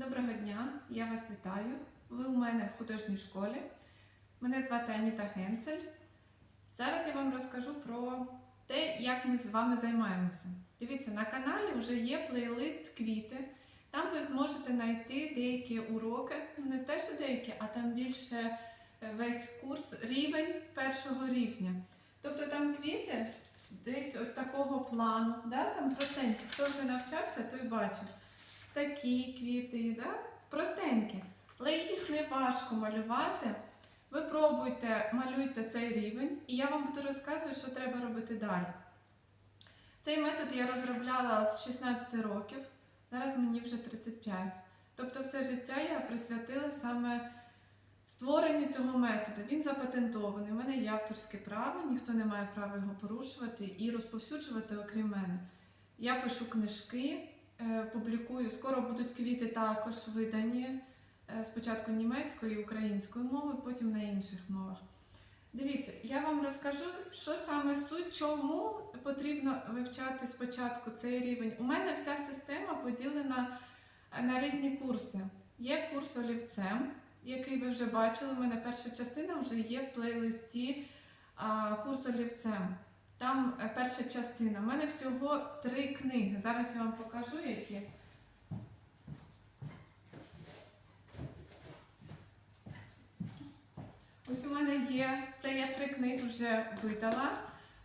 Доброго дня, я вас вітаю. Ви у мене в художній школі. Мене звати Аніта Генцель. Зараз я вам розкажу про те, як ми з вами займаємося. Дивіться, на каналі вже є плейлист квіти. Там ви зможете знайти деякі уроки, ну, не те, що деякі, а там більше е, весь курс рівень першого рівня. Тобто там квіти десь ось такого плану, да? там простенькі. Хто вже навчався, той бачив такі квіти, да? простенькі. Але їх не важко малювати. Ви пробуйте, малюйте цей рівень, і я вам буду розказувати, що треба робити далі. Цей метод я розробляла з 16 років, зараз мені вже 35. Тобто все життя я присвятила саме створенню цього методу. Він запатентований. У мене є авторське право, ніхто не має права його порушувати і розповсюджувати, окрім мене. Я пишу книжки, публікую. Скоро будуть квіти також видані. е, Спочатку німецькою і українською мовою, потім на інших мовах. Дивіться, я вам розкажу, що саме суть, чому потрібно вивчати спочатку цей рівень. У мене вся система поділена е, на різні курси. Є курс олівцем, який ви вже бачили. У мене перша частина вже є в плейлисті курс олівцем. Там е, перша частина. У мене всього три книги. Зараз я вам покажу, які. Ось у мене є, це я три книги вже видала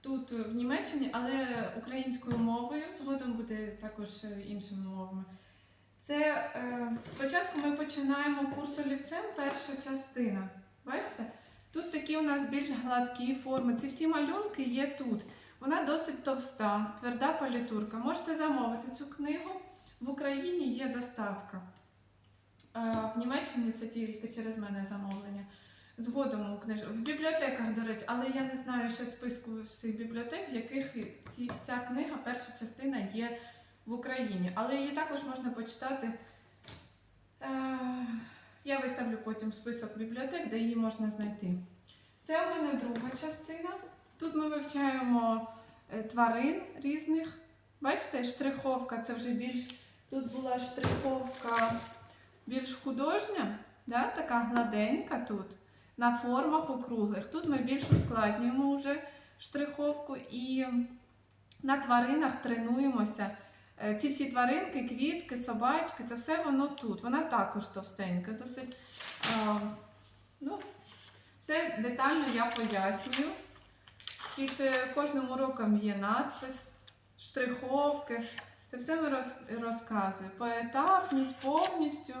тут в Німеччині, але українською мовою, згодом буде також іншими мовами. Це е, спочатку ми починаємо курс олівцем, перша частина. Бачите? Тут такі у нас більш гладкі форми. Ці всі малюнки є тут. Вона досить товста, тверда палітурка. Можете замовити цю книгу. В Україні є доставка. Е, В Німеччині це тільки через мене замовлення. Згодом у книж... в бібліотеках, до речі, але я не знаю ще списку всіх бібліотек, в яких ці... ця книга, перша частина є в Україні. Але її також можна почитати. Е... Я виставлю потім список бібліотек, де її можна знайти. Це у мене друга частина. Тут ми вивчаємо е, тварин різних. Бачите, штриховка це вже більш. Тут була штриховка більш художня, да? така гладенька тут, на формах округлих. Тут ми більш ускладнюємо вже штриховку і на тваринах тренуємося. Е, Ці всі тваринки, квітки, собачки, це все воно тут. Вона також товстенька, досить. Ну, це детально я пояснюю. Під е, кожним уроком є надпис, штриховки. Це все ми роз, розказуємо. Поетапність повністю.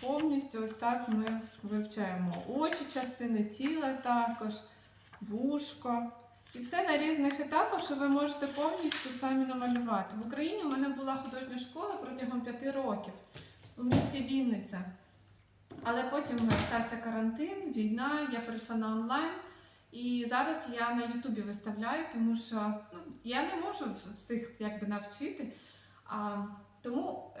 Повністю ось так ми вивчаємо очі, частини тіла також, вушко. І все на різних етапах, що ви можете повністю самі намалювати. В Україні у мене була художня школа протягом п'яти років у місті Вінниця. Але потім стався карантин, війна, я перейшла на онлайн. І зараз я на Ютубі виставляю, тому що ну, я не можу всіх якби навчити. А, тому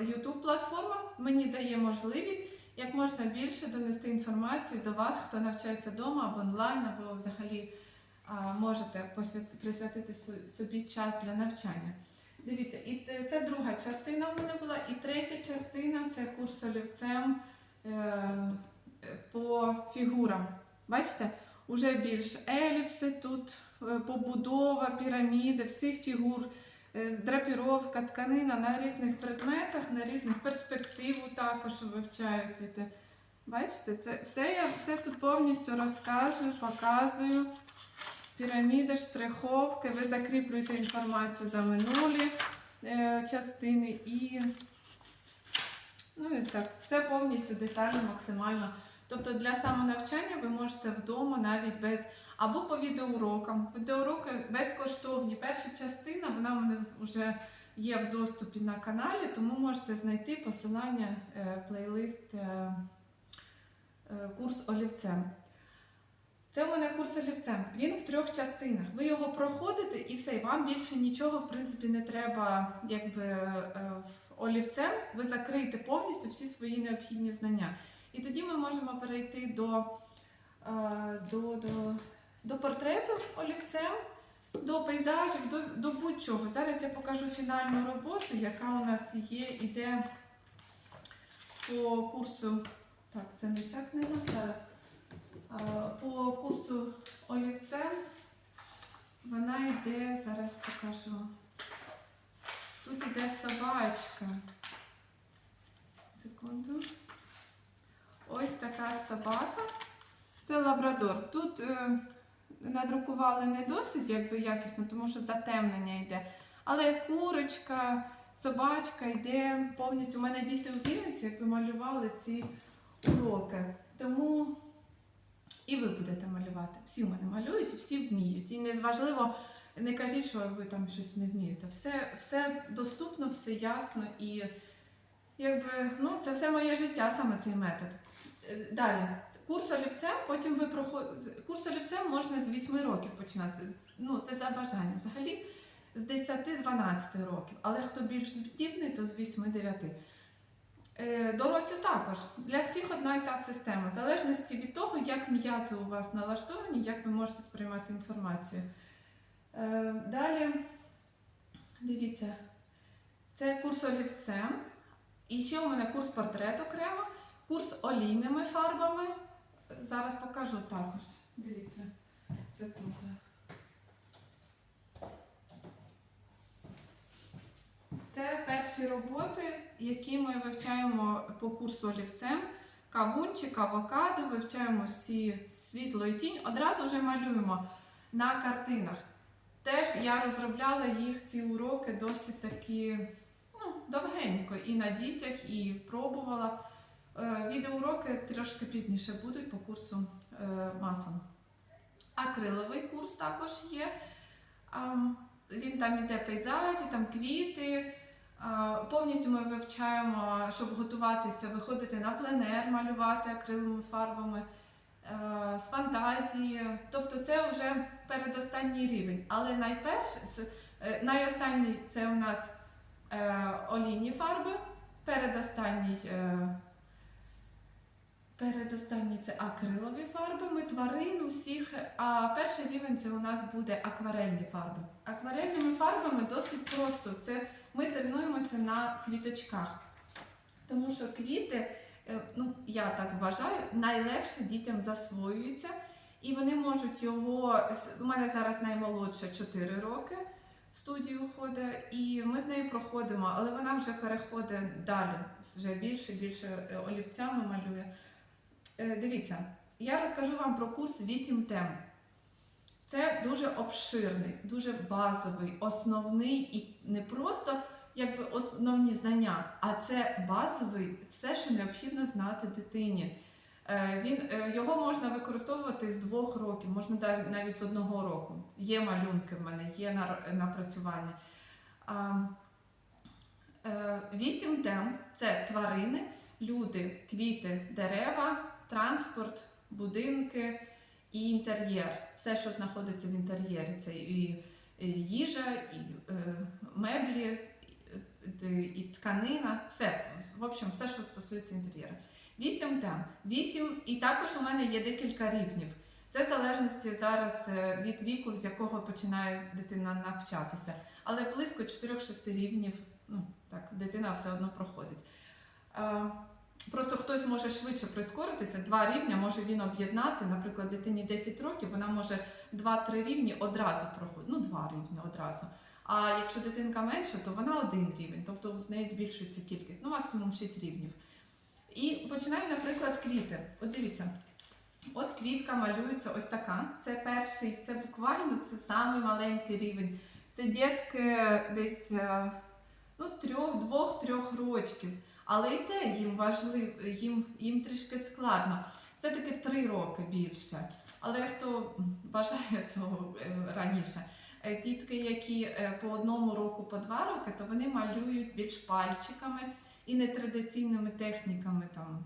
Ютуб платформа мені дає можливість як можна більше донести інформацію до вас, хто навчається вдома або онлайн, або взагалі а, можете присвятити собі час для навчання. Дивіться, і це друга частина в мене була, і третя частина це курс олівцем е, е, по фігурам. Бачите, уже більш еліпси тут, е, побудова, піраміди, всіх фігур, е, драпіровка, тканина на різних предметах, на різних перспективу також вивчають. Бачите, це все я все тут повністю розказую, показую. Піраміди, штриховки, ви закріплюєте інформацію за минулі е, частини і ну, і так, все повністю детально, максимально. Тобто для самонавчання ви можете вдома навіть без або по відеоурокам. Відеоуроки безкоштовні. Перша частина, вона в мене вже є в доступі на каналі, тому можете знайти посилання, е, плейлист е, е, курс олівцем. Це у мене курс олівцем. Він в трьох частинах. Ви його проходите і все, вам більше нічого, в принципі, не треба, якби е, олівцем. Ви закриєте повністю всі свої необхідні знання. І тоді ми можемо перейти до, е, до, до, до портрету олівцем, до пейзажів, до, до будь-чого. Зараз я покажу фінальну роботу, яка у нас є, іде по курсу. Так, це не ця книга зараз. По курсу олівцем вона йде, зараз покажу. Тут йде собачка. Секунду. Ось така собака. Це лабрадор. Тут е, надрукували не досить якби, якісно, тому що затемнення йде. Але курочка, собачка йде повністю. У мене діти у Вінниці малювали ці уроки. Тому і ви будете малювати. Всі в мене малюють, всі вміють. І незважливо, не кажіть, що ви там щось не вмієте. Все, все доступно, все ясно і якби, ну, це все моє життя, саме цей метод. Е, Далі, курс олівцем, потім ви проходите. Курс олівцем можна з 8 років починати. Ну, це за бажанням. Взагалі з 10-12 років. Але хто більш здібний, то з 8-9. Е, Дорослі також. Для всіх одна і та система, в залежності від того, як м'язи у вас налаштовані, як ви можете сприймати інформацію. Е, Далі, дивіться, це курс олівцем. І ще у мене курс портрет окремо, курс олійними фарбами. Зараз покажу також. Дивіться, секунду. Це перші роботи, які ми вивчаємо по курсу олівцем. Кавунчик, авокадо, вивчаємо всі світло і тінь. Одразу вже малюємо на картинах. Теж я розробляла їх ці уроки досить такі ну, довгенько і на дітях, і пробувала. Е, Відеоуроки трошки пізніше будуть по курсу е, маслом. Акриловий курс також є. Він там іде пейзажі, там квіти. Повністю ми вивчаємо, щоб готуватися, виходити на пленер, малювати акриловими фарбами е, з фантазії. Тобто це вже передостанній рівень. Але найперше, це, е, найостанній це у нас е, олійні фарби, передостанній. Передостанній це акрилові фарби, ми тварин усіх. А перший рівень це у нас буде акварельні фарби. Акварельними фарбами досить просто. Це ми тренуємося на квіточках. Тому що квіти, е, ну я так вважаю, найлегше дітям засвоюються. І вони можуть його. У мене зараз наймолодша 4 роки в студію ходить, і ми з нею проходимо, але вона вже переходить далі, вже більше, більше е, олівцями малює. Е, Дивіться, я розкажу вам про курс 8 тем. Це дуже обширний, дуже базовий, основний і не просто якби основні знання, а це базовий, все, що необхідно знати дитині. Е, Він, е, його можна використовувати з двох років, можна навіть з одного року. Є малюнки в мене, є напрацювання. Е, Вісім тем це тварини, люди, квіти, дерева, транспорт, будинки і інтер'єр. Все, що знаходиться в інтер'єрі, це і їжа, і е, меблі, і, і тканина, все. В общем, все, що стосується інтер'єру. Вісім тем. Вісім, і також у мене є декілька рівнів. Це в залежності зараз е, від віку, з якого починає дитина навчатися. Але близько 4-6 рівнів, ну так, дитина все одно проходить. Хтось може швидше прискоритися, два рівня може він об'єднати. Наприклад, дитині 10 років, вона може 2-3 рівні одразу проходити. Ну, два рівні одразу. А якщо дитинка менша, то вона один рівень, тобто в неї збільшується кількість, ну максимум 6 рівнів. І починаємо, наприклад, квіти. От дивіться, от квітка малюється ось така. Це перший, це буквально це самий маленький рівень. Це дітки десь е, ну, трьох, двох-трьох рочків. Але і те їм важливо, їм, їм трішки складно. Все-таки три роки більше. Але хто бажає, то е, раніше. Е, Дітки, які е, по одному року, по два роки, то вони малюють більш пальчиками і нетрадиційними техніками, там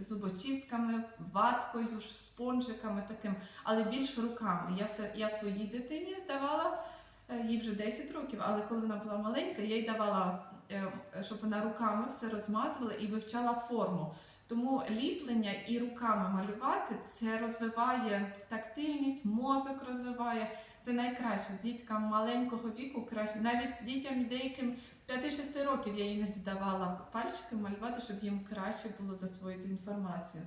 зубочистками, ваткою, спонжиками таким, але більш руками. Я все я своїй дитині давала, їй вже 10 років, але коли вона була маленька, я їй давала, щоб вона руками все розмазувала і вивчала форму. Тому ліплення і руками малювати це розвиває тактильність, мозок розвиває. Це найкраще діткам маленького віку краще. Навіть дітям деяким 5-6 років я іноді давала пальчики малювати, щоб їм краще було засвоїти інформацію.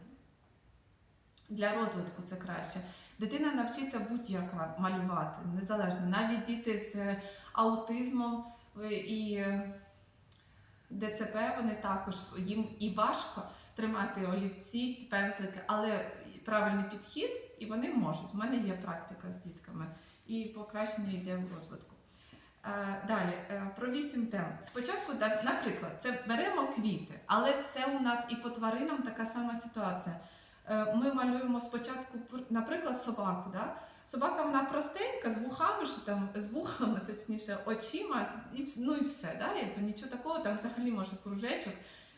Для розвитку це краще. Дитина навчиться будь-яка малювати, незалежно. Навіть діти з е, аутизмом е, і е, ДЦП, вони також їм і важко тримати олівці, пензлики, але правильний підхід, і вони можуть. У мене є практика з дітками, і покращення йде в розвитку. Е, Далі е, про вісім тем. Спочатку, наприклад, це беремо квіти, але це у нас і по тваринам така сама ситуація. Е, Ми малюємо спочатку, пр- наприклад, собаку. Да? Собака вона простенька, з вухами, що там з вухами, точніше, очима, і, ну і все. Да? Якби нічого такого, там взагалі може кружечок,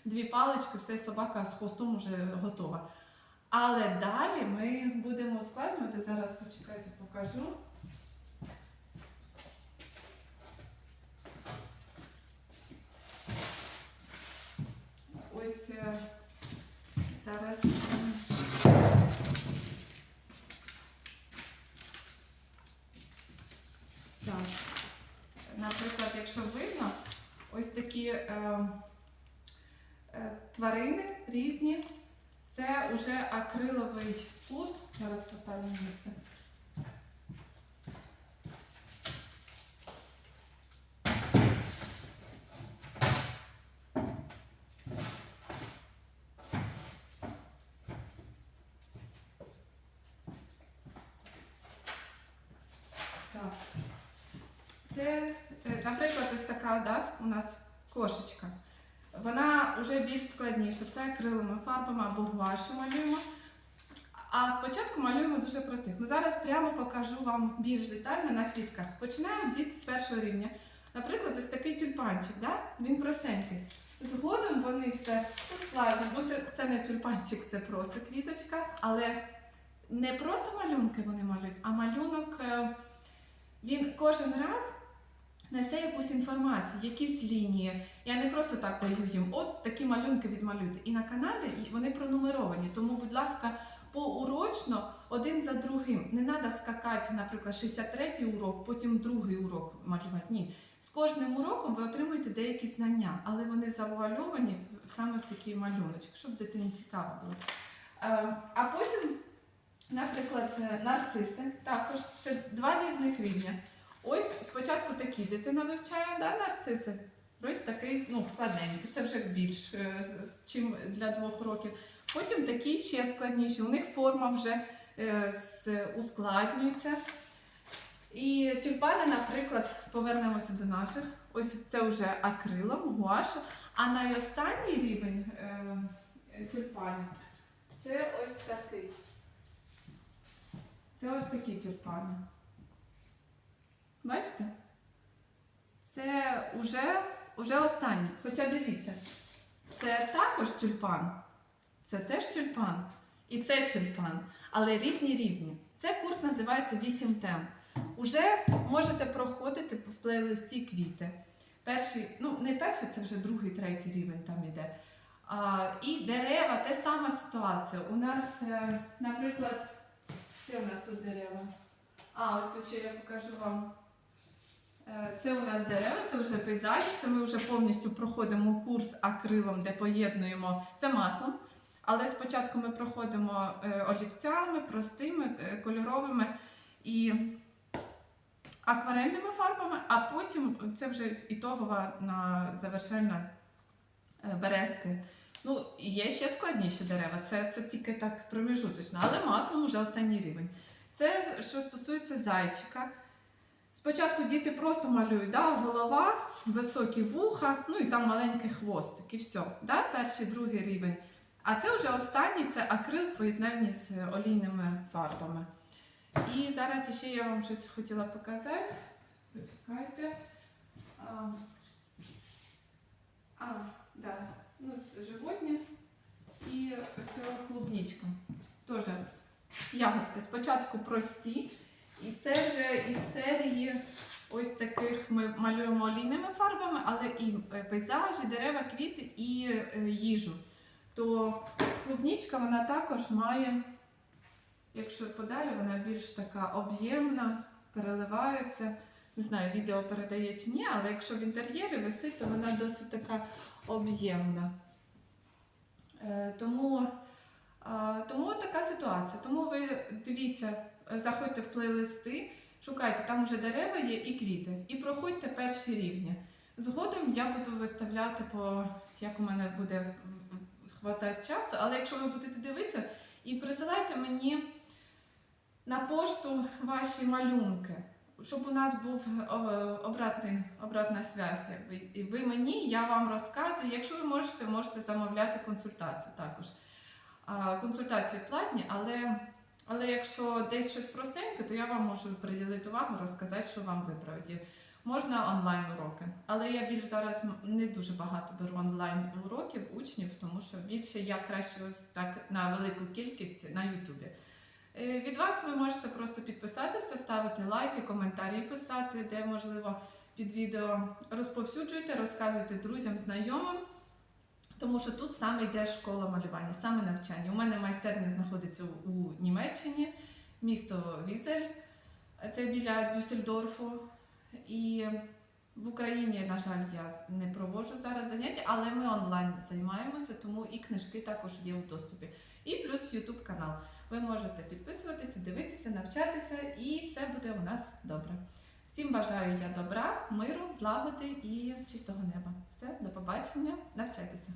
дві палички, все собака з хвостом вже готова. Але далі ми будемо ускладнювати. Зараз почекайте, покажу. Ось е, зараз. м, Так. Наприклад, якщо видно, ось такі е, е, тварини різні. Це вже акриловий курс. Зараз поставлю місце. Це, е, наприклад, ось така, да, у нас кошечка. Вона вже більш складніша. Це акриловими фарбами або гуашю малюємо. А спочатку малюємо дуже простих. Ну зараз прямо покажу вам більш детально на квітках. Починають діти з першого рівня. Наприклад, ось такий тюльпанчик, да? він простенький. Згодом вони все ускладнюють, бо це, це не тюльпанчик, це просто квіточка, але не просто малюнки вони малюють, а малюнок е, він кожен раз несе якусь інформацію, якісь лінії. Я не просто так даю їм, от такі малюнки відмалюйте. І на каналі вони пронумеровані. Тому, будь ласка, поурочно один за другим. Не треба скакати, наприклад, 63-й урок, потім другий урок малювати. Ні. З кожним уроком ви отримуєте деякі знання, але вони завуальовані саме в такий малюночок, щоб дитині цікаво було. Е, А потім, наприклад, е, нарциси, також це два різних рівня. Ось спочатку такі дитина вивчає, да, нарциси. Вроді такий ну, складненький, це вже більш е, чим для двох років. Потім такі ще складніші. У них форма вже е, з- ускладнюється. І тюльпани, наприклад, повернемося до наших. Ось це вже акрилом, гуаша. А найостанній рівень е, тюльпанів це ось такий. Це ось такі тюльпани. Бачите? Це вже, вже останній. Хоча дивіться, це також тюльпан. Це теж тюльпан. І це тюльпан. Але різні рівні. Це курс називається 8 тем. Уже можете проходити в плейлисті квіти. Перший, ну не перший, це вже другий, третій рівень там іде. А, і дерева, те сама ситуація. У нас, е, наприклад, де у нас тут дерева? А, ось ще я покажу вам. Це у нас дерева, це вже пейзажі. Це ми вже повністю проходимо курс акрилом, де поєднуємо це маслом. Але спочатку ми проходимо е, олівцями, простими, е, кольоровими і акварельними фарбами, а потім це вже ітогова на завершальна е, березки. Ну, є ще складніші дерева, це, це тільки так проміжуточно, але маслом вже останній рівень. Це що стосується зайчика. Спочатку діти просто малюють да, голова, високі вуха, ну і там маленький хвостик, і все. Да? Перший, другий рівень. А це вже останній це акрил в поєднанні з олійними фарбами. І зараз ще я вам щось хотіла показати. Почекайте. А, а да. Ну, животні і ось клубничка. Теж ягодки. Спочатку прості. І це вже із серії ось таких ми малюємо олійними фарбами, але і е, пейзажі, дерева, квіти і е, їжу. То клубничка вона також має, якщо подалі, вона більш така об'ємна, переливається. Не знаю, відео передає чи ні, але якщо в інтер'єрі висить, то вона досить така об'ємна. Е, тому, тому така ситуація. Тому ви дивіться, заходьте в плейлисти, шукайте, там вже дерева є і квіти. І проходьте перші рівні. Згодом я буду виставляти по як у мене буде хватати часу, але якщо ви будете дивитися, і присилайте мені на пошту ваші малюнки, щоб у нас був обратний, обратна зв'язь. І ви мені, я вам розказую. Якщо ви можете, можете замовляти консультацію також. Консультації платні, але, але якщо десь щось простеньке, то я вам можу приділити увагу, розказати, що вам виправді. Можна онлайн уроки, але я більш зараз не дуже багато беру онлайн уроків учнів, тому що більше я краще ось так на велику кількість на Ютубі. Е, Від вас ви можете просто підписатися, ставити лайки, коментарі писати, де можливо під відео. Розповсюджуйте, розказуйте друзям, знайомим, тому що тут саме йде школа малювання, саме навчання. У мене майстерня знаходиться у- Німеччині, місто Візель, це біля Дюссельдорфу. І в Україні, на жаль, я не проводжу зараз заняття, але ми онлайн займаємося, тому і книжки також є у доступі. І плюс YouTube канал. Ви можете підписуватися, дивитися, навчатися, і все буде у нас добре. Всім бажаю я добра, миру, злагоди і чистого неба. Все, до побачення, навчайтеся.